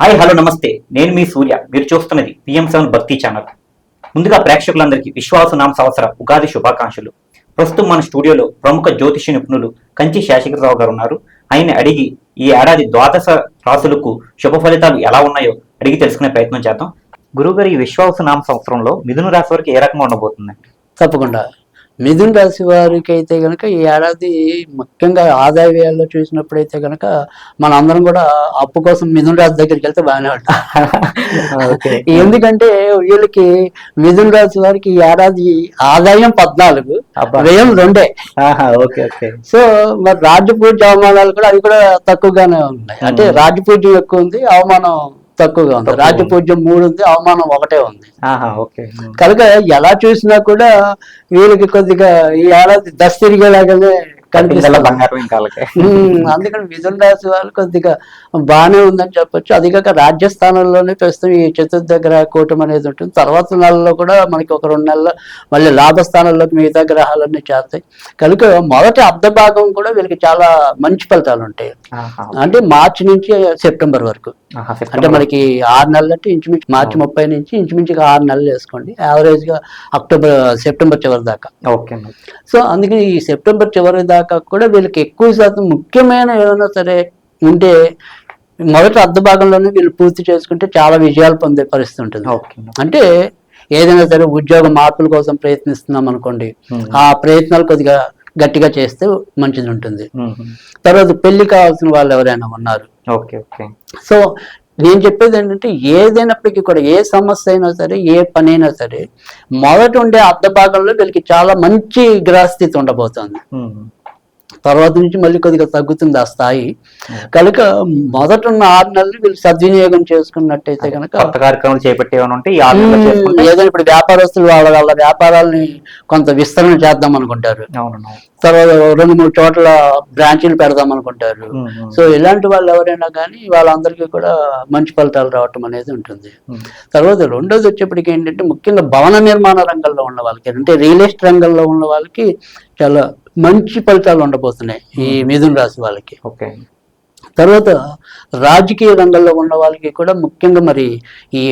Hi hello నమస్తే. నేను మీ సూర్య. మీరు చూస్తున్నది పిఎం సెవెన్ భక్తి ఛానల్. ముందుగా ప్రేక్షకులందరికీ విశ్వాసనామ సంవత్సర ఉగాది శుభాకాంక్షలు. ప్రస్తుతం మన స్టూడియోలో ప్రముఖ జ్యోతిష నిపుణులు కంచి శేషగిరిరావు గారు ఉన్నారు. ఆయన అడిగి ఈ ఏడాది ద్వాదశ రాసులకు శుభ ఫలితాలు ఎలా ఉన్నాయో అడిగి తెలుసుకునే ప్రయత్నం చేద్దాం. గురువుగారు ఈ విశ్వాసనామ సంవత్సరంలో మిథున రాశి వరకు ఏ రకంగా ఉండబోతుందండి తప్పకుండా. మిథున్ రాశి వారికి అయితే కనుక ఈ ఏడాది ముఖ్యంగా ఆదాయ వ్యయాల్లో చూసినప్పుడైతే కనుక మన అందరం కూడా అప్పు కోసం మిథున్ రాశి దగ్గరికి వెళ్తే బాగానే. ఉంటాం ఎందుకంటే వీళ్ళకి మిథున్ రాశి వారికి ఈ ఏడాది ఆదాయం పద్నాలుగు. వ్యయం రెండే ఓకే ఓకే సో మరి రాజ్యపూజ్య అవమానాలు కూడా అవి కూడా తక్కువగానే ఉన్నాయి అంటే మ్మ్. రాజ్యపూజ్యం ఎక్కువ ఉంది అవమానం తక్కువగా ఉంది. తక్కువ. రాజ్యపూజ్యం మూడు ఉంది అవమానం ఒకటే ఉంది. కనుక ఎలా చూసినా కూడా వీళ్ళకి కొద్దిగా ఈ ఏడాది దశ తిరిగేలాగానే అందుకని మిథున రాశి వాళ్ళు కొద్దిగా బాగానే ఉందని చెప్పొచ్చు. అది కాక రాజ్యస్థానంలోనే ప్రస్తుతం ఈ చతుర్థ గ్రహ కూటమి అనేది ఉంటుంది. తర్వాత నెలలో కూడా మనకి ఒక రెండు నెలలు మళ్ళీ లాభస్థానంలోకి మిగతా గ్రహాలన్నీ చేస్తాయి కనుక మొదటి అర్ధ భాగం కూడా వీళ్ళకి చాలా మంచి ఫలితాలు ఉంటాయి. అంటే మార్చి నుంచి సెప్టెంబర్ వరకు. అంటే. మనకి ఆరు నెలలు అంటే ఇంచుమించు మార్చి ముప్పై నుంచి ఇంచుమించుగా ఆరు నెలలు వేసుకోండి. యావరేజ్గా అక్టోబర్ సెప్టెంబర్ చివరి దాకా. ఓకే. సో అందుకని ఈ సెప్టెంబర్ చివరి దాకా కూడా వీళ్ళకి ఎక్కువ శాతం ముఖ్యమైన ఏమైనా సరే ఉంటే మొదటి అర్ధ భాగంలోనే వీళ్ళు పూర్తి చేసుకుంటే చాలా విజయాలు పొందే పరిస్థితి ఉంటుంది. అంటే ఏదైనా సరే ఉద్యోగ మార్పుల కోసం ప్రయత్నిస్తున్నాం అనుకోండి. ఆ ప్రయత్నాలు కొద్దిగా గట్టిగా చేస్తే మంచిది ఉంటుంది. తర్వాత పెళ్ళి కావాల్సిన వాళ్ళు ఎవరైనా ఉన్నారు సో నేను చెప్పేది ఏంటంటే ఏదైనప్పటికీ కూడా ఏ సమస్య అయినా సరే ఏ పని అయినా సరే మొదట ఉండే అర్ధ భాగంలో వీళ్ళకి చాలా మంచి గ్రహస్థితి ఉండబోతుంది. తర్వాత నుంచి మళ్ళీ కొద్దిగా తగ్గుతుంది ఆ స్థాయి. కనుక మొదట ఉన్న ఆరు నెలలు వీళ్ళు సద్వినియోగం చేసుకున్నట్టయితే కనుక కార్యక్రమాలు చేపట్టేవని ఉంటే ఈ ఆరు నెలలు చేసుకుంటే ఏదో ఇప్పుడు వ్యాపారస్తులు వాళ్ళ వాళ్ళ వ్యాపారాలని కొంత విస్తరణ చేద్దాం అనుకుంటారు. తర్వాత రెండు మూడు చోట్ల బ్రాంచీలు పెడదాం అనుకుంటారు. సో ఇలాంటి వాళ్ళు ఎవరైనా కానీ వాళ్ళందరికీ కూడా మంచి ఫలితాలు రావటం అనేది ఉంటుంది. తర్వాత రెండోది వచ్చేప్పటికి ఏంటంటే ముఖ్యంగా భవన నిర్మాణ రంగంలో ఉన్న వాళ్ళకి అంటే రియల్ ఎస్టేట్ రంగంలో ఉన్న వాళ్ళకి చాలా మంచి ఫలితాలు ఉండబోతున్నాయి ఈ మిథున రాశి వాళ్ళకి. ఓకే. తర్వాత రాజకీయ రంగంలో ఉన్న వాళ్ళకి కూడా ముఖ్యంగా మరి ఈ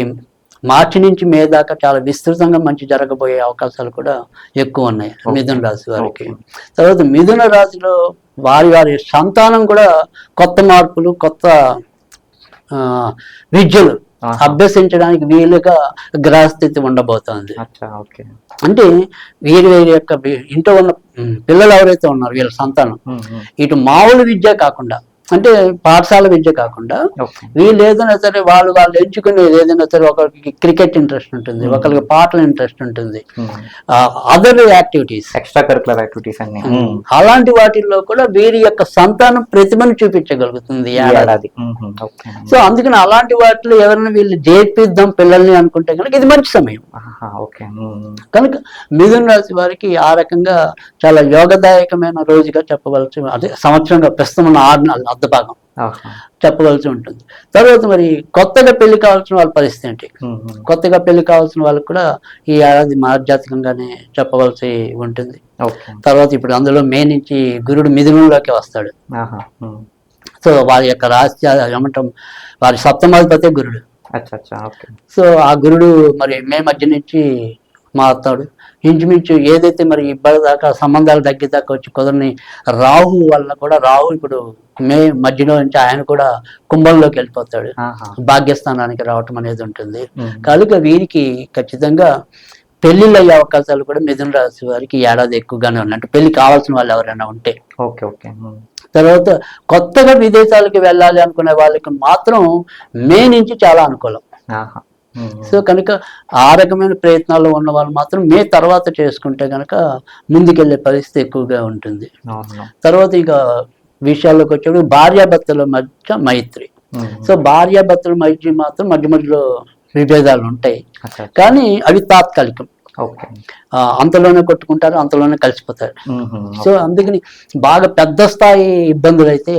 మార్చి నుంచి మే దాకా చాలా విస్తృతంగా మంచి జరగబోయే అవకాశాలు కూడా ఎక్కువ ఉన్నాయి మిథున రాశి వారికి. తర్వాత మిథున రాశిలో వారి వారి సంతానం కూడా కొత్త మార్పులు కొత్త విద్యలు. అభ్యసించడానికి వీలుగా గ్రహస్థితి ఉండబోతోంది. అంటే వీరి వీరి యొక్క ఇంట్లో ఉన్న పిల్లలు ఎవరైతే ఉన్నారో వీళ్ళ సంతానం. ఇటు మామూలు విద్య కాకుండా అంటే పాఠశాల విద్య కాకుండా వీళ్ళు ఏదైనా సరే వాళ్ళు వాళ్ళు ఎంచుకునేది ఏదైనా సరే ఒకరికి క్రికెట్ ఇంట్రెస్ట్ ఉంటుంది ఒకరికి పాటల ఇంట్రెస్ట్ ఉంటుంది other activities. Extra curricular activities అన్ని. అలాంటి వాటిల్లో కూడా వీరి యొక్క సంతానం ప్రతిభను చూపించగలుగుతుంది ఏడాది. సో అందుకని అలాంటి వాటిలో ఎవరైనా వీళ్ళు చేర్పిద్దాం పిల్లల్ని అనుకుంటే కనుక ఇది మంచి సమయం. కనుక మిథున రాశి వారికి ఆ రకంగా చాలా యోగదాయకమైన రోజుగా చెప్పవలసి అదే సంవత్సరంగా ప్రస్తుతం ఆరు అర్ధ భాగం. చెప్పవలసి ఉంటుంది. తర్వాత మరి కొత్తగా పెళ్ళి కావాల్సిన వాళ్ళ పరిస్థితి ఏంటి. కొత్తగా పెళ్ళి కావాల్సిన వాళ్ళకి కూడా ఈ ఏడాది మార్జాతకంగానే చెప్పవలసి ఉంటుంది. తర్వాత ఇప్పుడు అందులో మే నుంచి గురుడు మిథునంలోకి వస్తాడు. సో వారి యొక్క ఏమంటాం? వారి సప్తమాధిపతి గురుడు. సో ఆ గురుడు మరి మే మధ్య నుంచి మారుతాడు ఇంచుమించు ఏదైతే మరి ఇబ్బంది దాకా సంబంధాలు తగ్గేదాకా వచ్చి కుదరని రాహు వల్ల కూడా రాహు ఇప్పుడు మే మధ్యలో నుంచి ఆయన కూడా కుంభంలోకి వెళ్ళిపోతాడు. భాగ్యస్థానానికి రావటం అనేది ఉంటుంది. కనుక వీరికి ఖచ్చితంగా పెళ్ళిళ్ళు అయ్యే అవకాశాలు కూడా మిథున రాశి వారికి ఏడాది ఎక్కువగానే ఉన్నాయి అంటే పెళ్ళి కావాల్సిన వాళ్ళు ఎవరైనా ఉంటే ఓకే ఓకే. తర్వాత కొత్తగా విదేశాలకు వెళ్ళాలి అనుకునే వాళ్ళకి మాత్రం మే నుంచి చాలా అనుకూలం. సో కనుక ఆ రకమైన ప్రయత్నాల్లో ఉన్న వాళ్ళు మాత్రం మే తర్వాత చేసుకుంటే కనుక ముందుకెళ్ళే పరిస్థితి ఎక్కువగా ఉంటుంది. తర్వాత ఇక విషయాల్లోకి వచ్చేప్పుడు భార్యాభర్తల మధ్య మైత్రి. సో భార్యాభర్తల మధ్య మాత్రం మధ్య మధ్యలో విభేదాలు ఉంటాయి. కానీ అవి తాత్కాలికం. అంతలోనే కొట్టుకుంటారు అంతలోనే కలిసిపోతారు. సో అందుకని బాగా పెద్ద స్థాయి ఇబ్బందులు అయితే.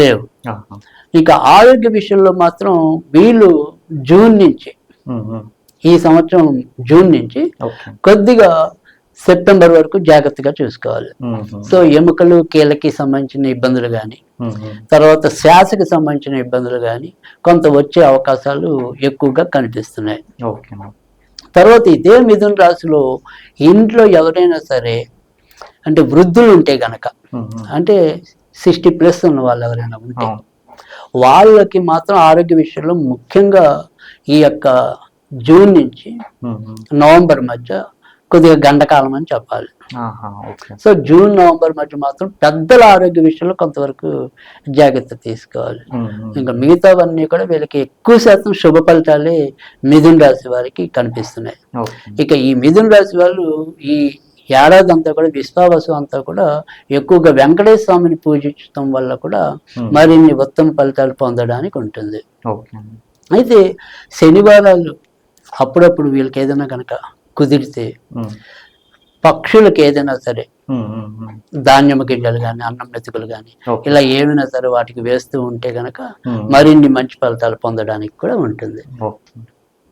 లేవు. ఇక ఆరోగ్య విషయంలో మాత్రం వీళ్ళు జూన్ నుంచి. ఈ సంవత్సరం జూన్ నుంచి కొద్దిగా సెప్టెంబర్ వరకు జాగ్రత్తగా చూసుకోవాలి. సో ఎముకలు కీళ్ళకి సంబంధించిన ఇబ్బందులు కానీ తర్వాత శ్వాసకి సంబంధించిన ఇబ్బందులు కానీ కొంత వచ్చే అవకాశాలు ఎక్కువగా కనిపిస్తున్నాయి. తర్వాత ఇదే మిథున రాశిలో ఇంట్లో ఎవరైనా సరే అంటే వృద్ధులు ఉంటే గనక అంటే సిక్స్టీ ప్లస్ ఉన్న వాళ్ళు ఎవరైనా ఉంటే వాళ్ళకి మాత్రం ఆరోగ్య విషయంలో ముఖ్యంగా ఈ యొక్క జూన్ నుంచి నవంబర్ మధ్య కొద్దిగా గండకాలం అని చెప్పాలి. సో జూన్ నవంబర్ మధ్య మాత్రం పెద్దల ఆరోగ్య విషయంలో కొంతవరకు జాగ్రత్త తీసుకోవాలి. ఇంకా మిగతావన్నీ కూడా వీళ్ళకి ఎక్కువ శాతం శుభ ఫలితాలే మిథున్ రాశి వారికి కనిపిస్తున్నాయి. ఇక ఈ మిథున్ రాశి వాళ్ళు ఈ ఏడాది అంతా కూడా విశ్వావసు అంతా కూడా ఎక్కువగా వెంకటేశ్వర స్వామిని పూజించడం వల్ల కూడా ఉమ్, మరిన్ని ఉత్తమ ఫలితాలు పొందడానికి ఉంటుంది. అయితే శనివారాలు అప్పుడప్పుడు వీళ్ళకి ఏదైనా కనుక కుదిరితే ఉమ్, పక్షులకు ఏదైనా సరే ఉమ్, ధాన్యము గింజలు కానీ అన్నం మెతుకులు కానీ ఇలా ఏమైనా సరే వాటికి వేస్తూ ఉంటే గనక మరిన్ని మంచి ఫలితాలు పొందడానికి కూడా ఉంటుంది.